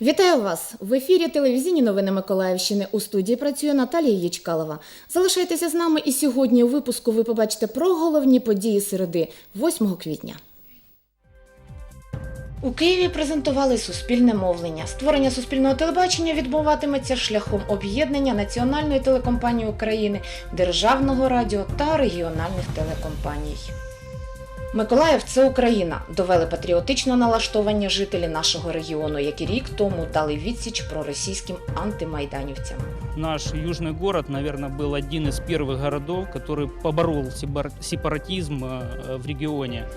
Вітаю вас в ефірі телевізійні новини Миколаївщини. У студії працює Наталія Єчкалова. Залишайтеся з нами і сьогодні у випуску ви побачите про головні події середи 8 квітня. У Києві презентували суспільне мовлення. Створення суспільного телебачення відбуватиметься шляхом об'єднання національної телекомпанії України, державного радіо та регіональних телекомпаній. Миколаїв це Україна. Довели патріотично налаштовані жителі нашого регіону, які рік тому дали відсіч проросійським антимайданівцям. Наш южный город, наверное, был один из первых городов, который поборол сепар- сепаратизм э, в регионе.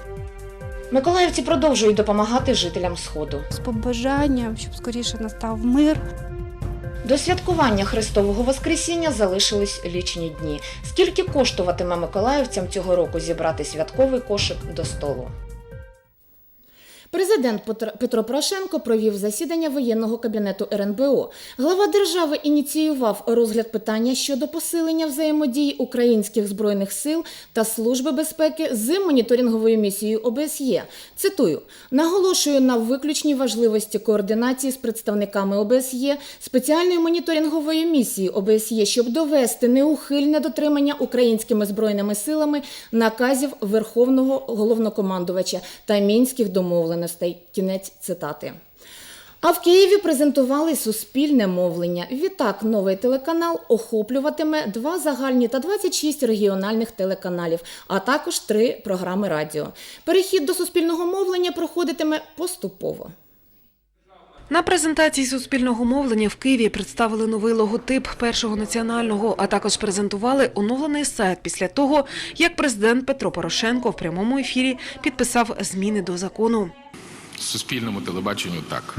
Миколаївці продовжують допомагати жителям Сходу. з побажанням, щоб скоріше настав мир. До святкування Христового Воскресіння залишились лічні дні. Скільки коштуватиме миколаївцям цього року зібрати святковий кошик до столу? Президент Петр- Петро Порошенко провів засідання воєнного кабінету РНБО. Глава держави ініціював розгляд питання щодо посилення взаємодії українських збройних сил та служби безпеки з моніторинговою місією ОБСЄ. Цитую: наголошую на виключній важливості координації з представниками ОБСЄ спеціальної моніторингової місії ОБСЄ, щоб довести неухильне дотримання українськими збройними силами наказів Верховного головнокомандувача та мінських домовленостей. Кінець цитати. А в Києві презентували суспільне мовлення. Відтак, новий телеканал охоплюватиме два загальні та 26 регіональних телеканалів, а також три програми радіо. Перехід до суспільного мовлення проходитиме поступово. На презентації суспільного мовлення в Києві представили новий логотип першого національного, а також презентували оновлений сайт після того, як президент Петро Порошенко в прямому ефірі підписав зміни до закону. Суспільному телебаченню так.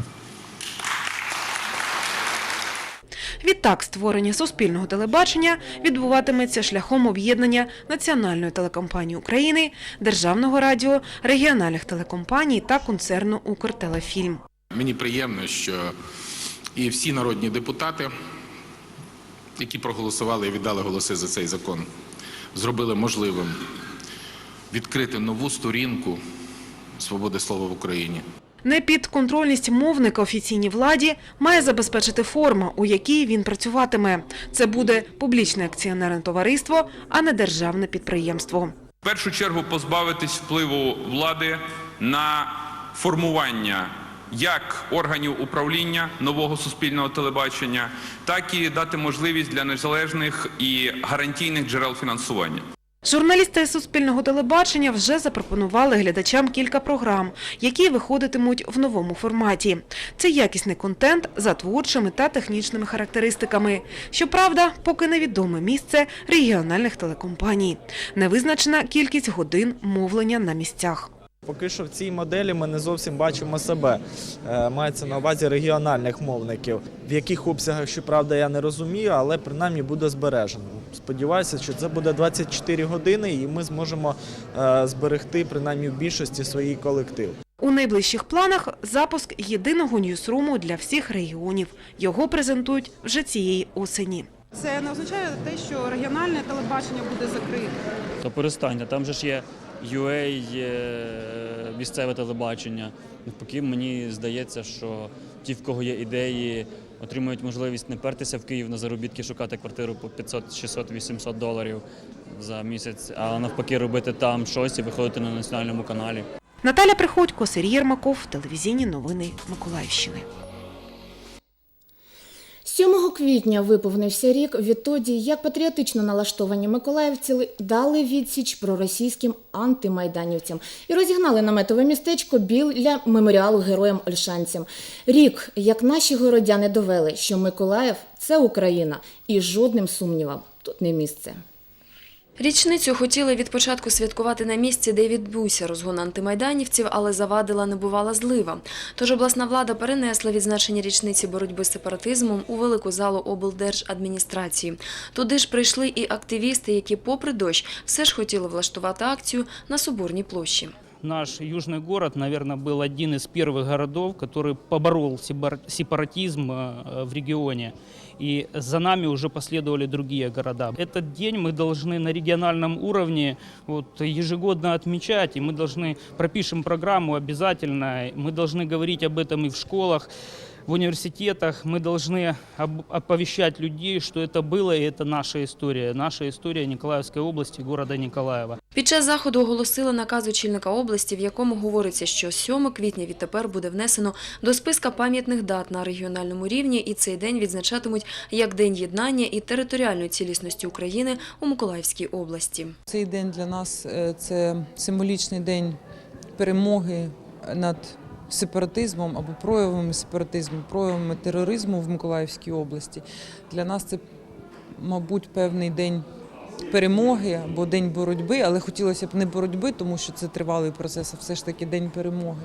Відтак, створення суспільного телебачення відбуватиметься шляхом об'єднання Національної телекомпанії України, Державного радіо, регіональних телекомпаній та концерну Укртелефільм. Мені приємно, що і всі народні депутати, які проголосували і віддали голоси за цей закон, зробили можливим відкрити нову сторінку свободи слова в Україні. Непідконтрольність мовника офіційній владі має забезпечити форма, у якій він працюватиме. Це буде публічне акціонерне товариство, а не державне підприємство. В першу чергу позбавитись впливу влади на формування як органів управління нового суспільного телебачення, так і дати можливість для незалежних і гарантійних джерел фінансування. Журналісти Суспільного телебачення вже запропонували глядачам кілька програм, які виходитимуть в новому форматі. Це якісний контент за творчими та технічними характеристиками. Щоправда, поки невідоме місце регіональних телекомпаній. Невизначена кількість годин мовлення на місцях. Поки що в цій моделі ми не зовсім бачимо себе. Е, Мається на увазі регіональних мовників. В яких обсягах, щоправда, я не розумію, але принаймні буде збережено. Сподіваюся, що це буде 24 години, і ми зможемо е, зберегти принаймні в більшості свій колектив. У найближчих планах запуск єдиного ньюсруму для всіх регіонів. Його презентують вже цієї осені. Це не означає те, що регіональне телебачення буде закрите. То перестаньте, там же ж є UA, місцеве телебачення. Навпаки, мені здається, що ті, в кого є ідеї, отримують можливість не пертися в Київ на заробітки, шукати квартиру по 500, 600, 800 доларів за місяць, а навпаки робити там щось і виходити на національному каналі. Наталя Приходько, Сергій Єрмаков, телевізійні новини Миколаївщини. 7 квітня виповнився рік відтоді, як патріотично налаштовані миколаївці дали відсіч проросійським антимайданівцям і розігнали наметове містечко біля меморіалу героям Ольшанцям. Рік, як наші городяни довели, що Миколаїв це Україна, і жодним сумнівам тут не місце. Річницю хотіли від початку святкувати на місці, де відбувся розгон антимайданівців, але завадила небувала злива. Тож обласна влада перенесла відзначення річниці боротьби з сепаратизмом у велику залу облдержадміністрації. Туди ж прийшли і активісти, які, попри дощ, все ж хотіли влаштувати акцію на Соборній площі Наш южный город, наверное, был один из первых городов, который поборол сепар- сепаратизм э, в регионе. И за нами уже последовали другие города. Этот день мы должны на региональном уровне вот, ежегодно отмечать, и мы должны пропишем программу обязательно, мы должны говорить об этом и в школах. в университетах мы должны об- оповещать людей, что это было и это наша история. Наша история Николаевской области, города Николаева. Під час заходу оголосили наказ очільника області, в якому говориться, що 7 квітня відтепер буде внесено до списка пам'ятних дат на регіональному рівні, і цей день відзначатимуть як День єднання і територіальної цілісності України у Миколаївській області. Цей день для нас е, це символічний день перемоги над сепаратизмом або проявами сепаратизму, проявами тероризму в Миколаївській області. Для нас це, мабуть, певний день перемоги або день боротьби, але хотілося б не боротьби, тому що це тривалий процес, а все ж таки день перемоги,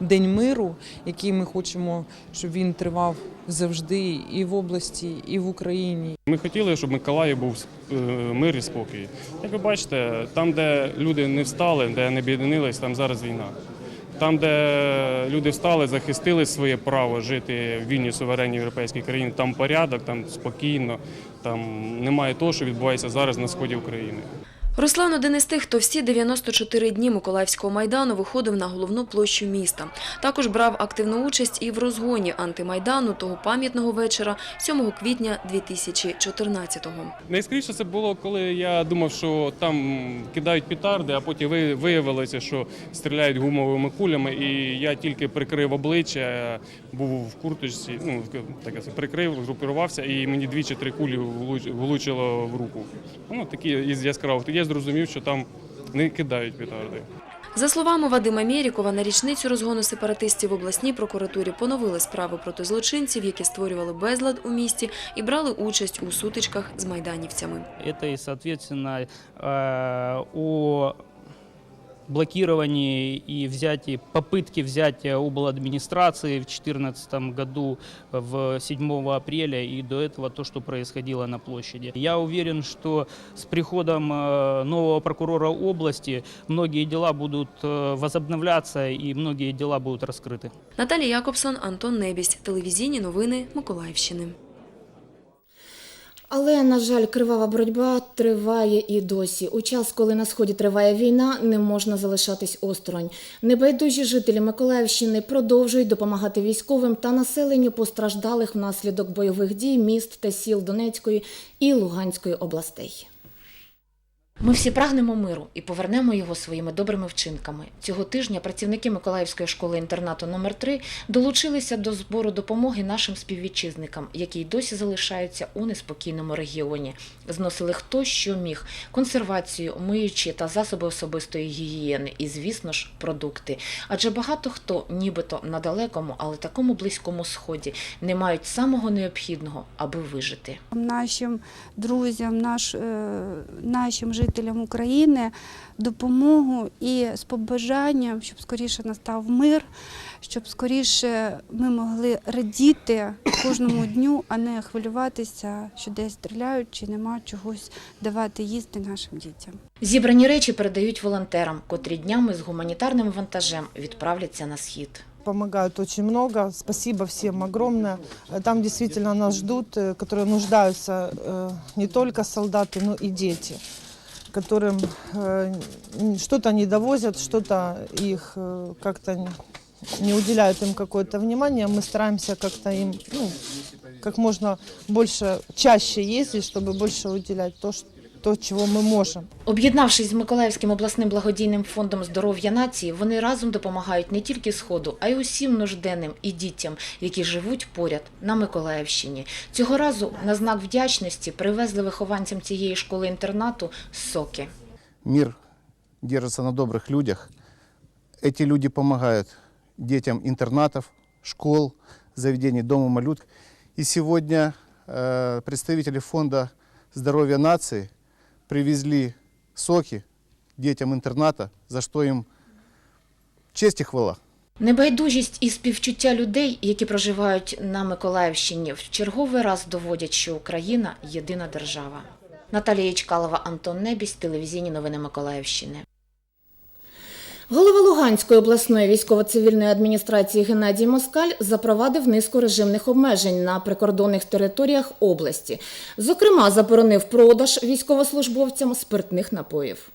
день миру, який ми хочемо, щоб він тривав завжди і в області, і в Україні. Ми хотіли, щоб Миколаїв був е, мир і спокій. Як ви бачите, там, де люди не встали, де не об'єднились, там зараз війна. Там, де люди встали, захистили своє право жити в вільній суверенній європейській країні, там порядок, там спокійно, там немає того, що відбувається зараз на сході України. Руслан один із тих, хто всі 94 дні Миколаївського майдану виходив на головну площу міста. Також брав активну участь і в розгоні антимайдану того пам'ятного вечора 7 квітня 2014-го. Найскоріше це було, коли я думав, що там кидають петарди, а потім ви- виявилося, що стріляють гумовими кулями, і я тільки прикрив обличчя, був в курточці, ну таке прикрив, групірувався, і мені дві чи три кулі влуч- влучило в руку. Ну такі із яскравих. Я зрозумів, що там не кидають петарди. За словами Вадима Мєрікова, на річницю розгону сепаратистів в обласній прокуратурі поновили справи проти злочинців, які створювали безлад у місті і брали участь у сутичках з майданівцями. Це, і, відповідно, э, о блокировании и взятии, попытке взятия обладминистрации в 2014 году в 7 апреля и до этого то, что происходило на площади. Я уверен, что с приходом э, нового прокурора области многие дела будут э, возобновляться и многие дела будут раскрыты. Наталія Якобсон, Антон Небість. Телевізійні новини Миколаївщини. Але, на жаль, кривава боротьба триває і досі. У час, коли на сході триває війна, не можна залишатись осторонь. Небайдужі жителі Миколаївщини продовжують допомагати військовим та населенню постраждалих внаслідок бойових дій міст та сіл Донецької і Луганської областей. Ми всі прагнемо миру і повернемо його своїми добрими вчинками. Цього тижня працівники Миколаївської школи інтернату номер 3 долучилися до збору допомоги нашим співвітчизникам, які й досі залишаються у неспокійному регіоні. Зносили хто що міг: консервацію, миючі та засоби особистої гігієни, і, звісно ж, продукти. Адже багато хто, нібито на далекому, але такому близькому сході, не мають самого необхідного, аби вижити. Нашим друзям, наш, е, нашим жителям України допомогу і з побажанням, щоб скоріше настав мир, щоб скоріше ми могли радіти кожному дню, а не хвилюватися, що десь стріляють чи нема чогось давати їсти нашим дітям. Зібрані речі передають волонтерам, котрі днями з гуманітарним вантажем відправляться на схід. помогают очень много. Спасибо всем огромное. Э, Там действительно нас ждут, э, которые нуждаются э, не только солдаты, но и дети, которым э, н- что-то не довозят, что-то их э, как-то н- не уделяют им какое-то внимание. Мы стараемся как-то им ну, как можно больше, чаще ездить, чтобы больше уделять то, что, то чего мы можем. Об'єднавшись з Миколаївським обласним благодійним фондом здоров'я нації, вони разом допомагають не тільки сходу, а й усім нужденним і дітям, які живуть поряд на Миколаївщині. Цього разу на знак вдячності привезли вихованцям цієї школи інтернату соки. Мир держится на добрых людях. Эти люди помогают детям интернатов, школ, заведений Дома малюток. И сегодня э, представители фонда здоровья нации привезли соки детям інтерната, за що їм честь і хвала. Небайдужість і співчуття людей, які проживають на Миколаївщині, в черговий раз доводять, що Україна єдина держава. Наталія Ічкалова, Антон Небісь, телевізійні новини Миколаївщини. Голова Луганської обласної військово-цивільної адміністрації Геннадій Москаль запровадив низку режимних обмежень на прикордонних територіях області. Зокрема, заборонив продаж військовослужбовцям спиртних напоїв.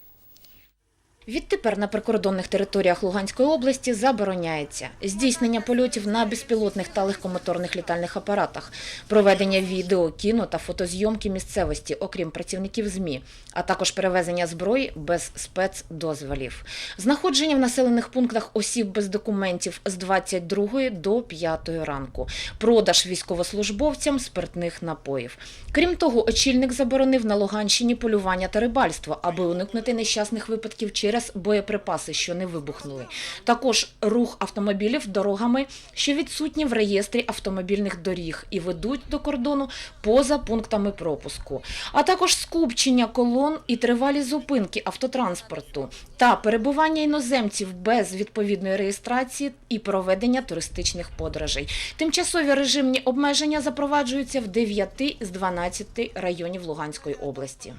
Відтепер на прикордонних територіях Луганської області забороняється здійснення польотів на безпілотних та легкомоторних літальних апаратах, проведення відео, кіно та фотозйомки місцевості, окрім працівників ЗМІ, а також перевезення зброї без спецдозволів. Знаходження в населених пунктах осіб без документів з 22 до 5 ранку, продаж військовослужбовцям спиртних напоїв. Крім того, очільник заборонив на Луганщині полювання та рибальство, аби уникнути нещасних випадків через боєприпаси, що не вибухнули. Також рух автомобілів дорогами, що відсутні в реєстрі автомобільних доріг і ведуть до кордону поза пунктами пропуску, а також скупчення колон і тривалі зупинки автотранспорту та перебування іноземців без відповідної реєстрації і проведення туристичних подорожей. Тимчасові режимні обмеження запроваджуються в 9 з 12 районів Луганської області.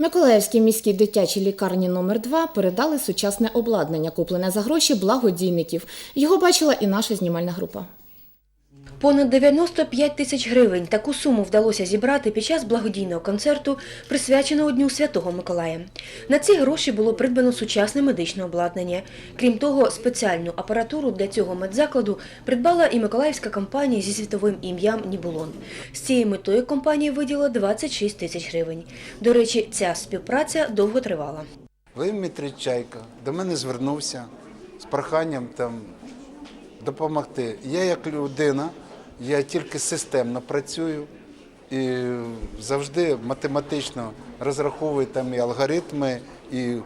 Миколаївській міській дитячій лікарні номер 2 передали сучасне обладнання, куплене за гроші благодійників. Його бачила і наша знімальна група. Понад 95 тисяч гривень таку суму вдалося зібрати під час благодійного концерту, присвяченого Дню Святого Миколая. На ці гроші було придбано сучасне медичне обладнання. Крім того, спеціальну апаратуру для цього медзакладу придбала і миколаївська компанія зі світовим ім'ям Нібулон. З цією метою компанія виділила 26 тисяч гривень. До речі, ця співпраця довго тривала. Владимир Чайка до мене звернувся з проханням там допомогти. Я як людина, я тільки системно працюю і завжди математично розраховую там і алгоритми, і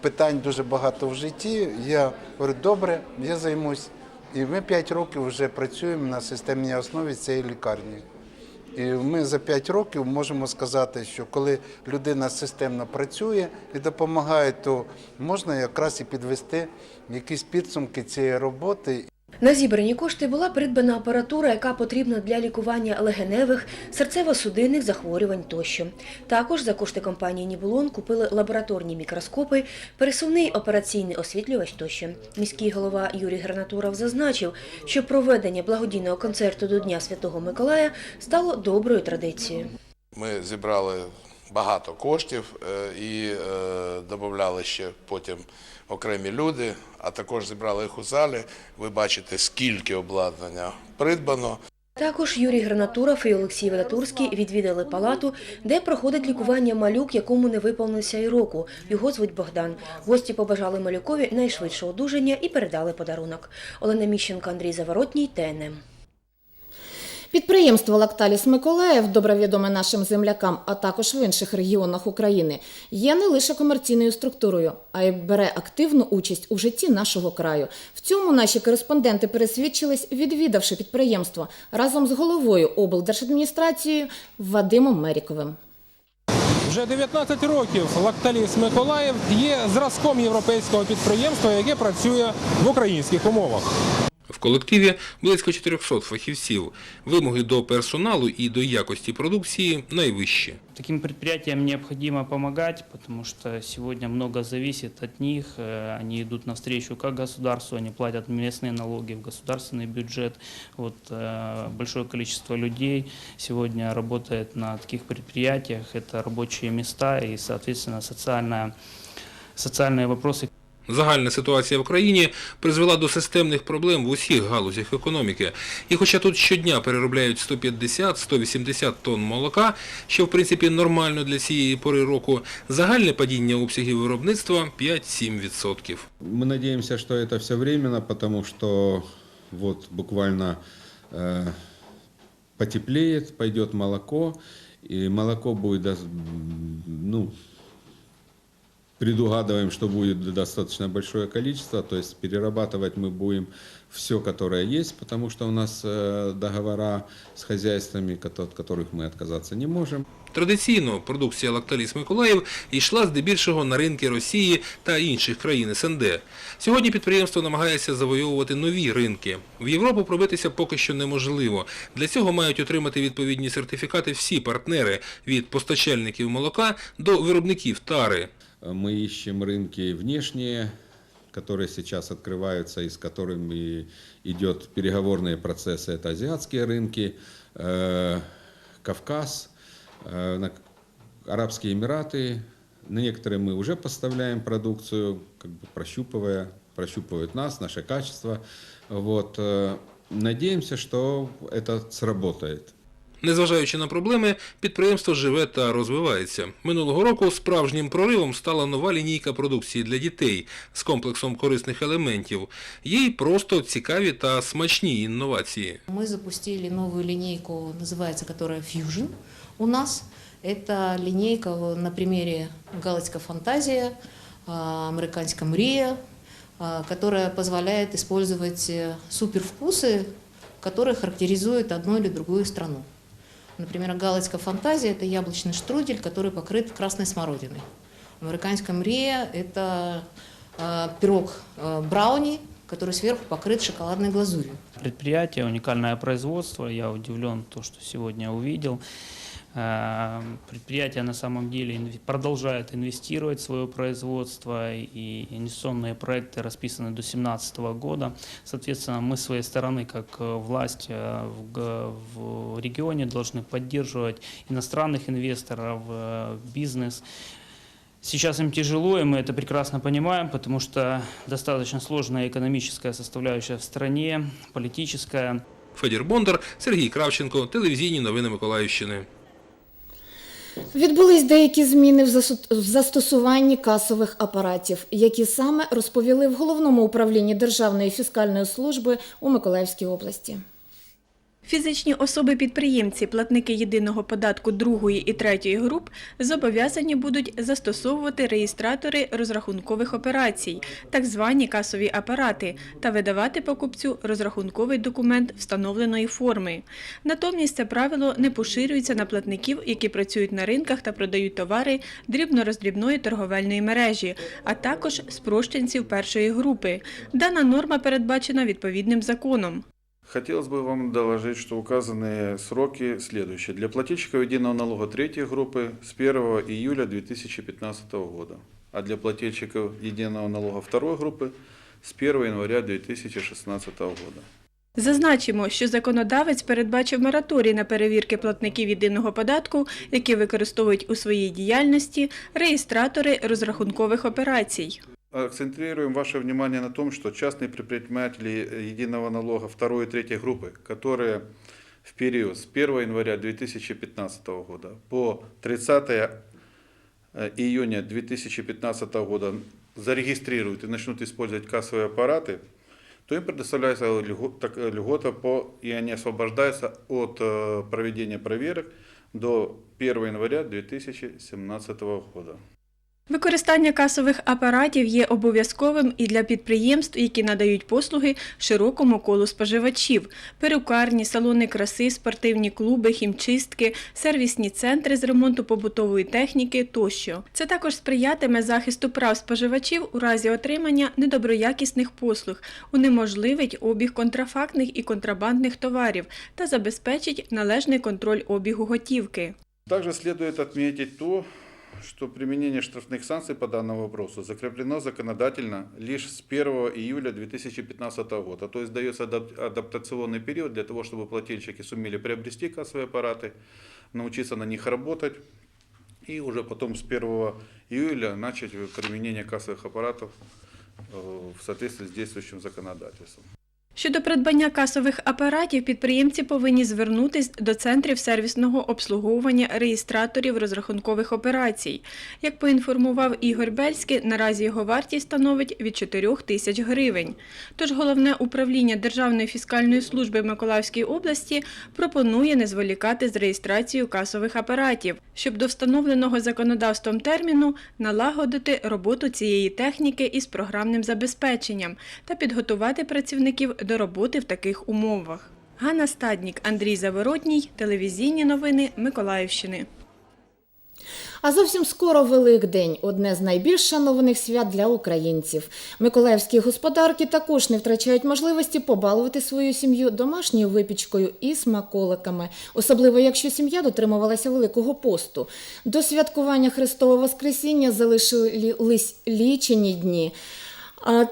питань дуже багато в житті. Я говорю, добре, я займусь. І ми 5 років вже працюємо на системній основі цієї лікарні. І ми за 5 років можемо сказати, що коли людина системно працює і допомагає, то можна якраз і підвести якісь підсумки цієї роботи. На зібрані кошти була придбана апаратура, яка потрібна для лікування легеневих, серцево-судинних захворювань тощо. Також за кошти компанії Нібулон купили лабораторні мікроскопи, пересувний операційний освітлювач тощо. Міський голова Юрій Гранатуров зазначив, що проведення благодійного концерту до Дня Святого Миколая стало доброю традицією. Ми зібрали багато коштів е, і е, додавали ще потім окремі люди, а також зібрали їх у залі. Ви бачите, скільки обладнання придбано. Також Юрій Гранатуров і Олексій Вадатурський відвідали палату, де проходить лікування малюк, якому не виповнилося й року. Його звуть Богдан. Гості побажали малюкові найшвидшого одужання і передали подарунок. Олена Міщенко, Андрій Заворотній, ТНМ. Підприємство Лакталіс Миколаїв, добре відоме нашим землякам, а також в інших регіонах України, є не лише комерційною структурою, а й бере активну участь у житті нашого краю. В цьому наші кореспонденти пересвідчились, відвідавши підприємство разом з головою облдержадміністрації Вадимом Меріковим. Вже 19 років Лакталіс Миколаїв є зразком європейського підприємства, яке працює в українських умовах. В колективі близько 400 фахівців. Вимоги до персоналу і до якості продукції найвищі. Таким предприятиям необходимо помогать, потому что сегодня много зависит от них. Э, Они идут навстречу как государству, они платят местные налоги в государственный бюджет. Вот э, большое количество людей сегодня работает на таких предприятиях. Это рабочие места и, соответственно, социальная, социальные вопросы. Загальна ситуація в країні призвела до системних проблем в усіх галузях економіки. І хоча тут щодня переробляють 150-180 тонн молока, що в принципі нормально для цієї пори року, загальне падіння обсягів виробництва 5-7%. Мы надеемся, что это все временно, потому что вот буквально э, потеплеет, пойдет молоко, и молоко будет, дос- м, ну, предугадываем, что будет достаточно большое количество, то есть перерабатывать мы будем все, которое есть, потому что у нас э, договора с хозяйствами, кото- от которых мы отказаться не можем. Традиційно продукція Лакталіс Миколаїв йшла здебільшого на ринки Росії та інших країн СНД. Сьогодні підприємство намагається завойовувати нові ринки. В Європу пробитися поки що неможливо. Для цього мають отримати відповідні сертифікати всі партнери від постачальників молока до виробників тари. Мы ищем рынки внешние, которые сейчас открываются и с которыми идет переговорные процессы. Это азиатские рынки, э, Кавказ, э, Арабские Эмираты, На некоторые мы уже поставляем продукцию, как бы прощупывая, прощупывают нас, наше качество. Вот. э, Надеемся, что это сработает. Незважаючи на проблеми, підприємство живе та розвивається. Минулого року справжнім проривом стала нова лінійка продукції для дітей з комплексом корисних елементів. Є й просто цікаві та смачні інновації. Мы запустили новую линейку, называется которая Fusion у нас. Это линейка на примере «Галочка фантазия», а, «Американская мрия», а, которая позволяет использовать э, супервкусы, которые характеризуют одну или другую страну. Например, «Галочка фантазия» – это яблочный штрудель, который покрыт красной смородиной. «Американская мрия» – это а, пирог а, брауни, который сверху покрыт шоколадной глазурью. Предприятие, уникальное производство. Я удивлен, то, что сегодня увидел. Э, Предприятие на самом деле инве- продолжает инвестировать в свое производство, и инвестиционные проекты расписаны до 2017 года. Соответственно, мы с своей стороны, как э, власть э, в г- в регионе, должны поддерживать иностранных инвесторов, э, бизнес. Сейчас им тяжело, и мы это прекрасно понимаем, потому что достаточно сложная экономическая составляющая в стране, политическая. Федір Бондар, Сергій Кравченко, телевізійні новини Миколаївщини. Відбулись деякі зміни в застосуванні касових апаратів, які саме розповіли в головному управлінні Державної фіскальної служби у Миколаївській області. Фізичні особи-підприємці, платники єдиного податку другої і третьої груп зобов'язані будуть застосовувати реєстратори розрахункових операцій, так звані касові апарати, та видавати покупцю розрахунковий документ встановленої форми. Натомість це правило не поширюється на платників, які працюють на ринках та продають товари дрібно-роздрібної торговельної мережі, а також спрощенців першої групи. Дана норма передбачена відповідним законом. Хотелось бы вам доложить, что указанные сроки следующие. Для плательщиков единого налога третьей группы с 1 июля 2015 года, а для плательщиков единого налога второй группы с 1 января 2016 года. Зазначимо, що законодавець передбачив мораторій на перевірки платників єдиного податку, які використовують у своїй діяльності реєстратори розрахункових операцій. Акцентрируем ваше внимание на том, что частные предприниматели единого налога второй и третьей группы, которые в период с 1 января 2015 года по 30 июня 2015 года зарегистрируют и начнут использовать кассовые аппараты, то им предоставляется так- льгота, по, и они освобождаются от э, проведения проверок до 1 января 2017 года. Використання касових апаратів є обов'язковим і для підприємств, які надають послуги широкому колу споживачів: перукарні, салони краси, спортивні клуби, хімчистки, сервісні центри з ремонту побутової техніки тощо. Це також сприятиме захисту прав споживачів у разі отримання недоброякісних послуг, унеможливить обіг контрафактних і контрабандних товарів та забезпечить належний контроль обігу готівки. Также следует отметить то, что применение штрафных санкций по данному вопросу закреплено законодательно лишь с 1 июля 2015 года. То есть дается адап- адаптационный период для того, чтобы плательщики сумели приобрести кассовые аппараты, научиться на них работать и уже потом с 1 июля начать применение кассовых аппаратов э, в соответствии с действующим законодательством. Щодо придбання касових апаратів, підприємці повинні звернутись до центрів сервісного обслуговування реєстраторів розрахункових операцій. Як поінформував Ігор Бельський, наразі його вартість становить від 4 тисяч гривень. Тож головне управління Державної фіскальної служби Миколаївської області пропонує не зволікати з реєстрацією касових апаратів, щоб до встановленого законодавством терміну налагодити роботу цієї техніки із програмним забезпеченням та підготувати працівників до роботи в таких умовах. Ганна Стаднік, Андрій Заворотній, телевізійні новини Миколаївщини. А зовсім скоро Великдень одне з найбільш шанованих свят для українців. Миколаївські господарки також не втрачають можливості побалувати свою сім'ю домашньою випічкою і смаколиками, особливо якщо сім'я дотримувалася Великого посту. До святкування Христового Воскресіння залишились лічені дні.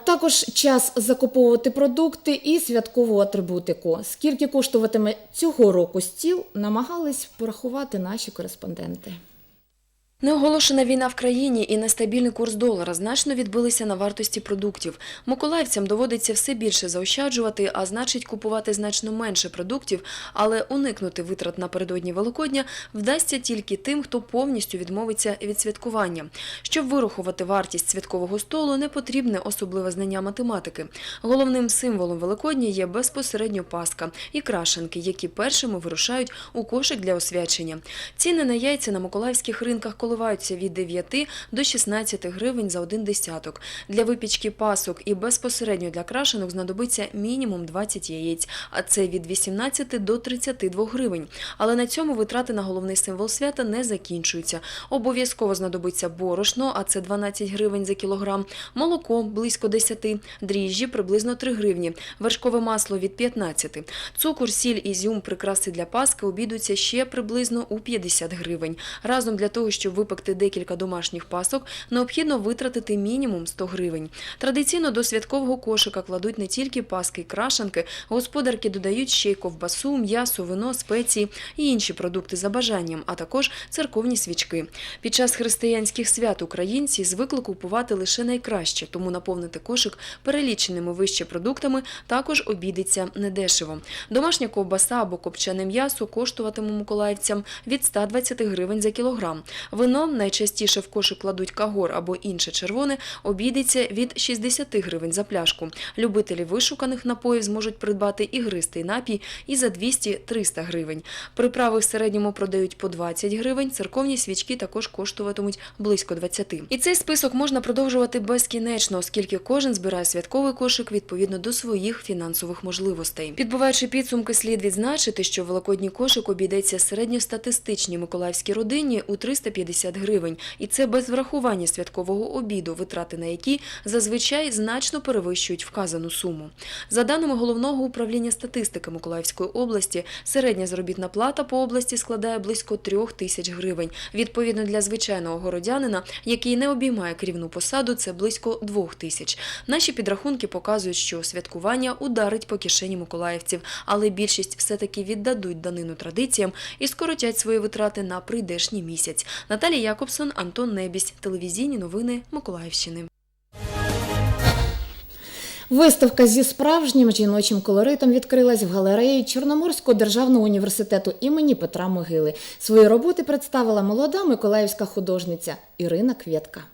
Також час закуповувати продукти і святкову атрибутику. Скільки коштуватиме цього року стіл, намагались порахувати наші кореспонденти. Неоголошена війна в країні і нестабільний курс долара значно відбилися на вартості продуктів. Миколаївцям доводиться все більше заощаджувати, а значить купувати значно менше продуктів, але уникнути витрат напередодні Великодня вдасться тільки тим, хто повністю відмовиться від святкування. Щоб вирахувати вартість святкового столу, не потрібне особливе знання математики. Головним символом Великодня є безпосередньо паска і крашенки, які першими вирушають у кошик для освячення. Ціни на яйця на миколаївських ринках коливаються від 9 до 16 гривень за один десяток. Для випічки пасок і безпосередньо для крашенок знадобиться мінімум 20 яєць, а це від 18 до 32 гривень. Але на цьому витрати на головний символ свята не закінчуються. Обов'язково знадобиться борошно, а це 12 гривень за кілограм, молоко близько 10, дріжджі приблизно 3 гривні, вершкове масло від 15, цукор, сіль, ізюм, прикраси для паски обійдуться ще приблизно у 50 гривень. Разом для того, щоб випекти декілька домашніх пасок, необхідно витратити мінімум 100 гривень. Традиційно до святкового кошика кладуть не тільки паски й крашанки, господарки додають ще й ковбасу, м'ясо, вино, спеції і інші продукти за бажанням, а також церковні свічки. Під час християнських свят українці звикли купувати лише найкраще, тому наповнити кошик переліченими вище продуктами також обійдеться недешево. Домашня ковбаса або копчене м'ясо коштуватиме миколаївцям від 120 гривень за кілограм. Вино найчастіше в кошик кладуть кагор або інше червоне, обійдеться від 60 гривень за пляшку. Любителі вишуканих напоїв зможуть придбати ігристий напій і за 200-300 гривень. Приправи в середньому продають по 20 гривень, церковні свічки також коштуватимуть близько 20. І цей список можна продовжувати безкінечно, оскільки кожен збирає святковий кошик відповідно до своїх фінансових можливостей. Підбиваючи підсумки, слід відзначити, що великодній кошик обійдеться середньостатистичній миколаївській родині у 350 гривень, і це без врахування святкового обіду, витрати на які зазвичай значно перевищують вказану суму. За даними головного управління статистики Миколаївської області, середня заробітна плата по області складає близько трьох тисяч гривень. Відповідно для звичайного городянина, який не обіймає керівну посаду, це близько двох тисяч. Наші підрахунки показують, що святкування ударить по кишені миколаївців, але більшість все-таки віддадуть данину традиціям і скоротять свої витрати на прийдешній місяць. Наталія Якобсон, Антон Небісь, телевізійні новини Миколаївщини. Виставка зі справжнім жіночим колоритом відкрилась в галереї Чорноморського державного університету імені Петра Могили. Свої роботи представила молода миколаївська художниця Ірина Квєтка.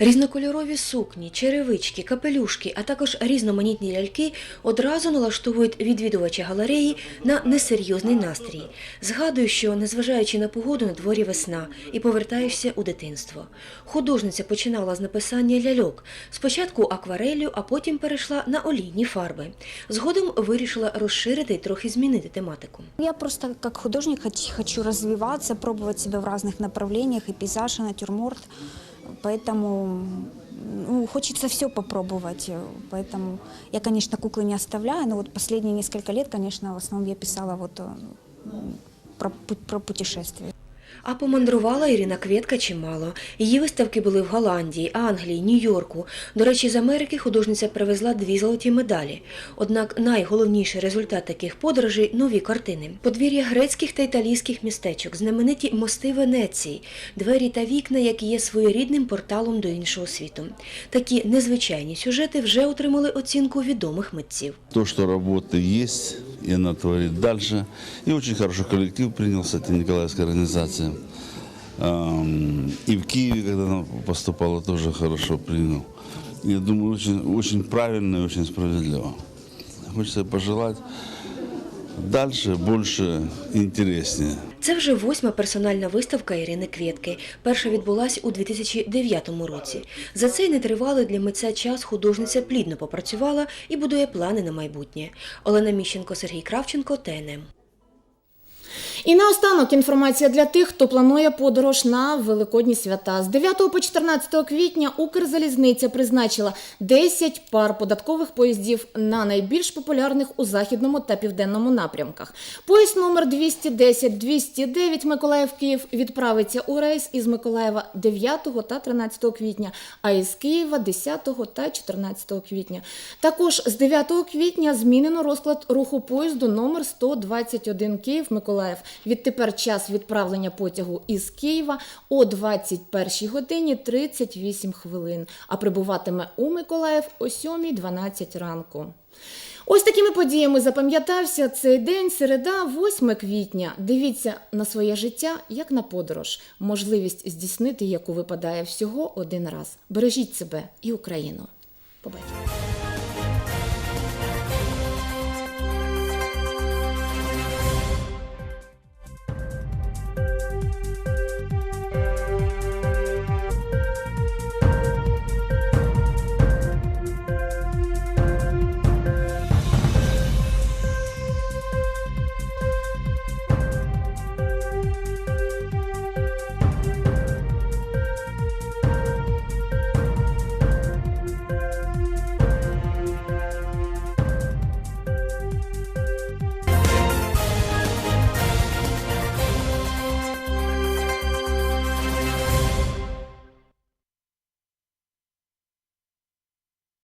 Різнокольорові сукні, черевички, капелюшки, а також різноманітні ляльки одразу налаштовують відвідувача галереї на несерйозний настрій. Згадую, що незважаючи на погоду на дворі весна і повертаєшся у дитинство. Художниця починала з написання ляльок. Спочатку аквареллю, а потім перейшла на олійні фарби. Згодом вирішила розширити і трохи змінити тематику. Я просто как художник хоч- хочу развиваться, пробовать себя в разных направлениях, и пейзаж, и натюрморт Поэтому ну, хочется все попробовать. Поэтому я, конечно, куклы не оставляю, но вот последние несколько лет, конечно, в основном я писала вот э, м, про, пу- про путешествия. А помандрувала Ірина Квєтка чимало. Її виставки були в Голландії, Англії, Нью-Йорку. До речі, з Америки художниця привезла дві золоті медалі. Однак найголовніший результат таких подорожей нові картини. Подвір'я грецьких та італійських містечок, знамениті мости Венеції, двері та вікна, які є своєрідним порталом до іншого світу. Такі незвичайні сюжети вже отримали оцінку відомих митців. То, что работа есть, и она творит дальше. И очень хороший с этой Николаевской организацией. Ам, И в Киеве, когда она поступала, тоже хорошо принял. Я думаю, очень, очень правильно и очень справедливо. Хочется пожелать дальше, больше, интереснее. Це вже восьма персональна виставка Ірини Квєтки. Перша відбулась у 2009 році. За цей нетривалий для митця час художниця плідно попрацювала і будує плани на майбутнє. Олена Міщенко, Сергій Кравченко, ТНМ. І наостанок інформація для тих, хто планує подорож на великодні свята. З 9 по 14 квітня Укрзалізниця призначила 10 пар податкових поїздів на найбільш популярних у західному та південному напрямках. Поїзд номер 210-209 Миколаїв Київ відправиться у рейс із Миколаєва 9 та 13 квітня, а із Києва 10 та 14 квітня. Також з 9 квітня змінено розклад руху поїзду номер 121 Київ Миколаїв. Відтепер час відправлення потягу із Києва о 21 годині 38 хвилин, а прибуватиме у Миколаїв о 7.12 ранку. Ось такими подіями запам'ятався цей день, середа, 8 квітня. Дивіться на своє життя як на подорож, можливість здійснити яку випадає всього один раз. Бережіть себе і Україну. Побачимо.